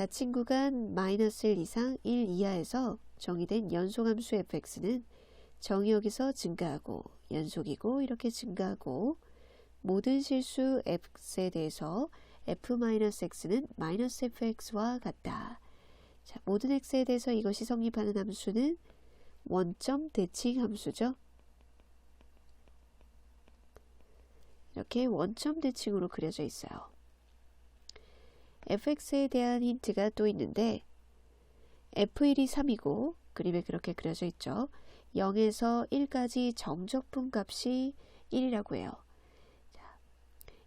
닫힌 구간 마이너스 1 이상 1 이하에서 정의된 연속함수 fx는 정의역에서 증가하고 연속이고 이렇게 증가하고 모든 실수 x에 대해서 f-x는 마이너스 fx와 같다. 자, 모든 x에 대해서 이것이 성립하는 함수는 원점 대칭 함수죠. 이렇게 원점 대칭으로 그려져 있어요. Fx에 대한 힌트가 또 있는데 f1이 3이고 그림에 그렇게 그려져 있죠. 0에서 1까지 정적분 값이 1이라고 해요. 자,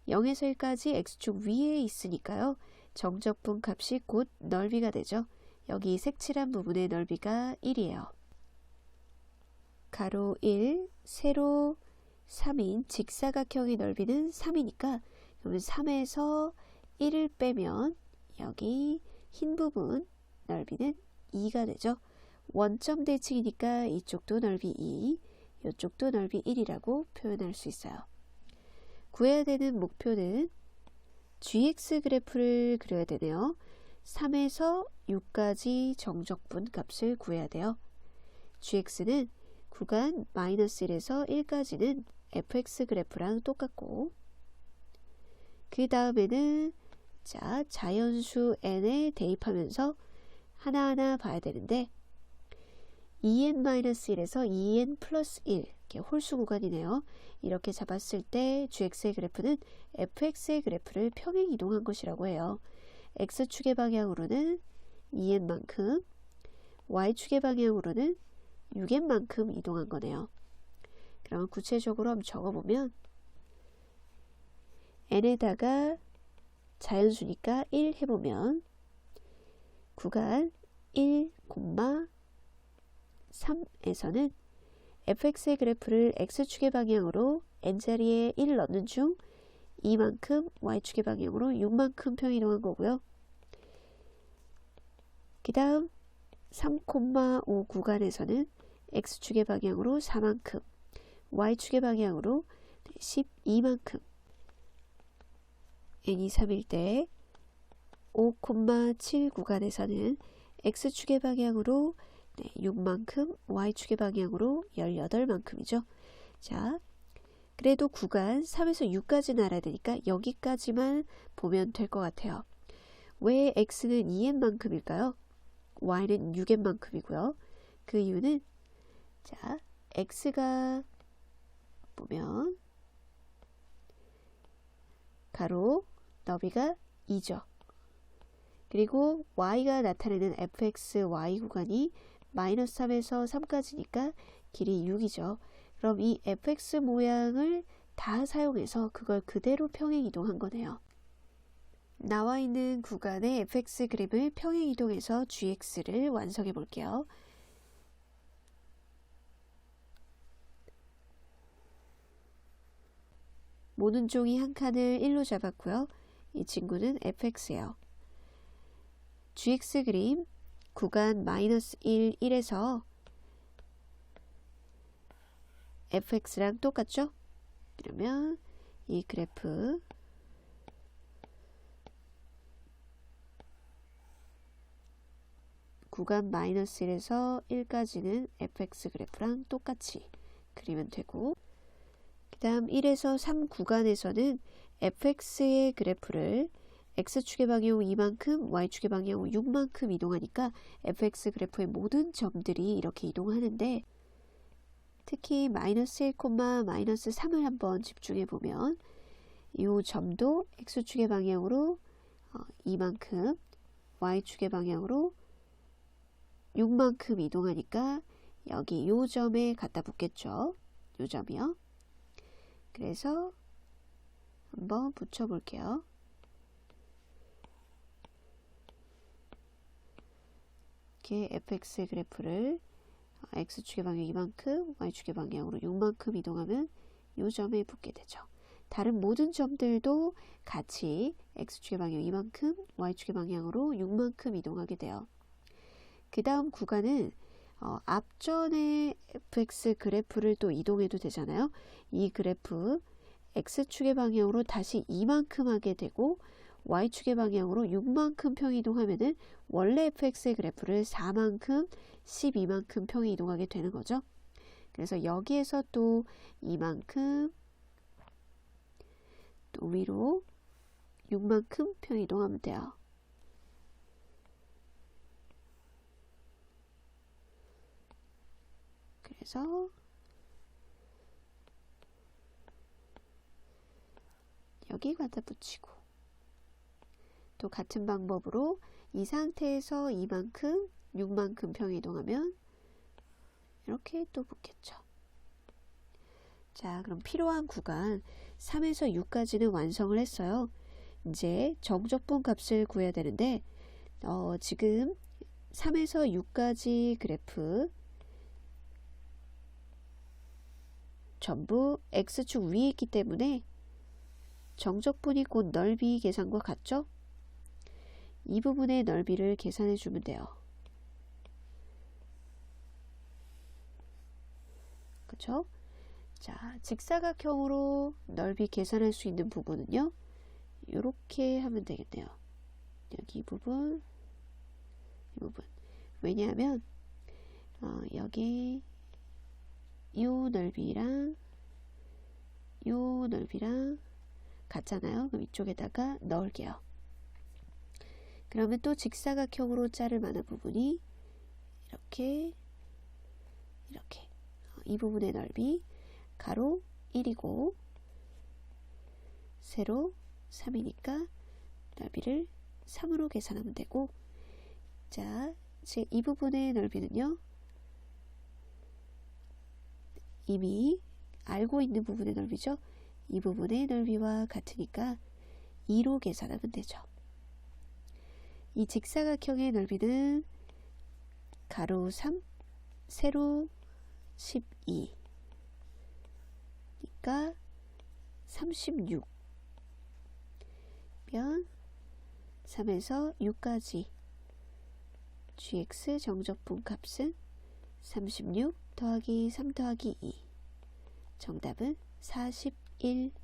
0에서 1까지 x축 위에 있으니까요. 정적분 값이 곧 넓이가 되죠. 여기 색칠한 부분의 넓이가 1이에요. 가로 1, 세로 3인 직사각형의 넓이는 3이니까 그러면 3에서 1을 빼면 여기 흰 부분 넓이는 2가 되죠. 원점 대칭이니까 이쪽도 넓이 2, 이쪽도 넓이 1이라고 표현할 수 있어요. 구해야 되는 목표는 gx 그래프를 그려야 되네요. 3에서 6까지 정적분 값을 구해야 돼요. gx는 구간 마이너스 1에서 1까지는 fx 그래프랑 똑같고 그 다음에는 자 자연수 n에 대입하면서 하나하나 봐야 되는데 2n-1에서 2n 플러스 1 이렇게 홀수 구간이네요. 이렇게 잡았을 때 gx의 그래프는 fx의 그래프를 평행 이동한 것이라고 해요. x축의 방향으로는 2n만큼 y축의 방향으로는 6n만큼 이동한 거네요. 그러면 구체적으로 한번 적어보면 n에다가 자연수니까 1 해보면 구간 1, 3에서는 fx의 그래프를 x축의 방향으로 n자리에 1을 넣는 중 이만큼 y축의 방향으로 6만큼 평 이동한 거고요. 그 다음 3,5 구간에서는 x축의 방향으로 4만큼 y축의 방향으로 12만큼 n이 3일 때 5,7 구간에서는 x축의 방향으로 네, 6만큼, y축의 방향으로 18만큼이죠. 자, 그래도 구간 3에서 6까지 알아야 되니까 여기까지만 보면 될 것 같아요. 왜 x는 2n만큼일까요? y는 6n만큼이고요. 그 이유는 자, x가 보면 가로 너비가 2죠. 그리고 y가 나타내는 fx, y 구간이 마이너스 3에서 3까지니까 길이 6이죠. 그럼 이 fx 모양을 다 사용해서 그걸 그대로 평행 이동한 거네요. 나와 있는 구간의 fx 그림을 평행 이동해서 gx를 완성해 볼게요. 모든 종이 한 칸을 1로 잡았고요. 이 친구는 fx예요. gx 그림 구간 마이너스 1, 1에서 fx랑 똑같죠? 그러면 이 그래프 구간 마이너스 1에서 1까지는 fx 그래프랑 똑같이 그리면 되고 그 다음 1에서 3 구간에서는 fx의 그래프를 x축의 방향 2만큼, y축의 방향 6만큼 이동하니까 fx 그래프의 모든 점들이 이렇게 이동하는데 특히 마이너스 1, 마이너스 3을 한번 집중해 보면 이 점도 x축의 방향으로 2만큼, y축의 방향으로 6만큼 이동하니까 여기 이 점에 갖다 붙겠죠. 이 점이요. 그래서 한번 붙여 볼게요. 이렇게 fx의 그래프를 x축의 방향 이만큼, y축의 방향으로 6만큼 이동하면 이 점에 붙게 되죠. 다른 모든 점들도 같이 x축의 방향 이만큼, y축의 방향으로 6만큼 이동하게 돼요. 그 다음 구간은 어, 앞전에 fx 그래프를 또 이동해도 되잖아요. 이 그래프 x축의 방향으로 다시 이만큼 하게 되고 y축의 방향으로 6만큼 평이 이동하면은 원래 fx의 그래프를 4만큼 12만큼 평이 이동하게 되는 거죠. 그래서 여기에서 또 이만큼 또 위로 6만큼 평 이동하면 돼요. 그래서 여기 갖다 붙이고 또 같은 방법으로 이 상태에서 이만큼 6만큼 평 이동하면 이렇게 또 붙겠죠. 자, 그럼 필요한 구간 3에서 6까지는 완성을 했어요. 이제 정적분 값을 구해야 되는데 어, 지금 3에서 6까지 그래프 전부 x축 위에 있기 때문에 정적분이 곧 넓이 계산과 같죠? 이 부분의 넓이를 계산해 주면 돼요. 그쵸? 자, 직사각형으로 넓이 계산할 수 있는 부분은요. 이렇게 하면 되겠네요. 여기 이 부분, 이 부분. 왜냐하면 어, 여기 요 넓이랑 요 넓이랑 같잖아요. 그럼 이쪽에다가 넣을게요. 그러면 또 직사각형으로 자를 만한 부분이 이렇게 이렇게 어, 이 부분의 넓이 가로 1이고 세로 3이니까 넓이를 3으로 계산하면 되고 자, 제이 부분의 넓이는요. 이미 알고 있는 부분의 넓이죠. 이 부분의 넓이와 같으니까 2로 계산하면 되죠. 이 직사각형의 넓이는 가로 3, 세로 12 그러니까 36 면 3에서 6까지 gx 정적분 값은 36 더하기 3 더하기 2 정답은 41